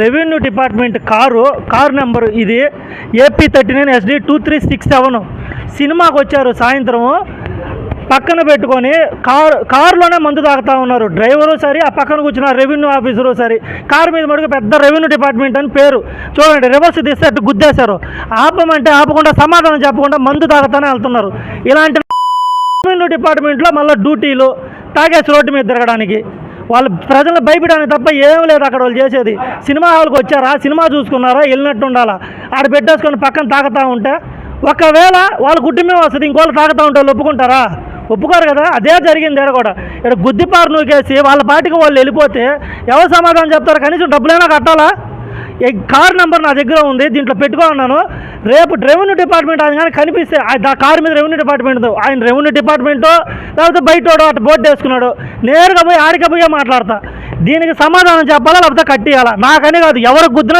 Revenue department car car number ఇది. AP thirty nine SD two three six seven. సినిమాకి వచ్చారు సాయంత్రము పక్కన పెట్టుకొని కార్ కారులోనే మందు తాగుతా ఉన్నారు. డ్రైవరు సరే ఆ పక్కన కూర్చున్న రెవెన్యూ ఆఫీసరు సరి. కారు మీద మటుకు పెద్ద రెవెన్యూ డిపార్ట్మెంట్ అని పేరు. చూడండి రివర్స్ తీస్తే అటు గుద్దేశారు. ఆపమంటే ఆపకుండా సమాధానం చెప్పకుండా మందు తాగుతానే వెళ్తున్నారు. ఇలాంటి రెవెన్యూ డిపార్ట్మెంట్లో మళ్ళీ డ్యూటీలు తాగేసి రోడ్డు మీద తిరగడానికి. వాళ్ళు ప్రజలు భయపడడానికి తప్ప ఏం లేదు అక్కడ వాళ్ళు చేసేది. సినిమా హాల్కి వచ్చారా? సినిమా చూసుకున్నారా? వెళ్ళినట్టు ఉండాలా? ఆడ పెట్టేసుకొని పక్కన తాగుతూ ఉంటే? ఒకవేళ వాళ్ళ కుటుంబం వస్తుంది ఇంకోళ్ళు తాగుతూ ఉంటే వాళ్ళు ఒప్పుకుంటారా? ఒప్పుకోరు కదా? అదే జరిగింది ఇక్కడ కూడా. ఇక్కడ గుద్దిపారు నూకేసి వాళ్ళ పాటికి వాళ్ళు వెళ్ళిపోతే ఎవరు సమాధానం చెప్తారు? కనీసం డబ్బులైనా కట్టాలా? ఈ కార్ నెంబర్ నా దగ్గర ఉంది దీంట్లో పెట్టుకో అన్నాను. రేపు రెవెన్యూ డిపార్ట్మెంట్ ఆయన కానీ కనిపిస్తే ఆ కార్ మీద రెవెన్యూ డిపార్ట్మెంట్ ఆయన రెవెన్యూ డిపార్ట్మెంటో లేకపోతే బయటోడో అటు బోర్డు వేసుకున్నాడు నేరుగా పోయి ఆడికి పోయే మాట్లాడతా. దీనికి సమాధానం చెప్పాలా లేకపోతే కట్టియాలా? నాకనే కాదు ఎవరికి గుద్దినా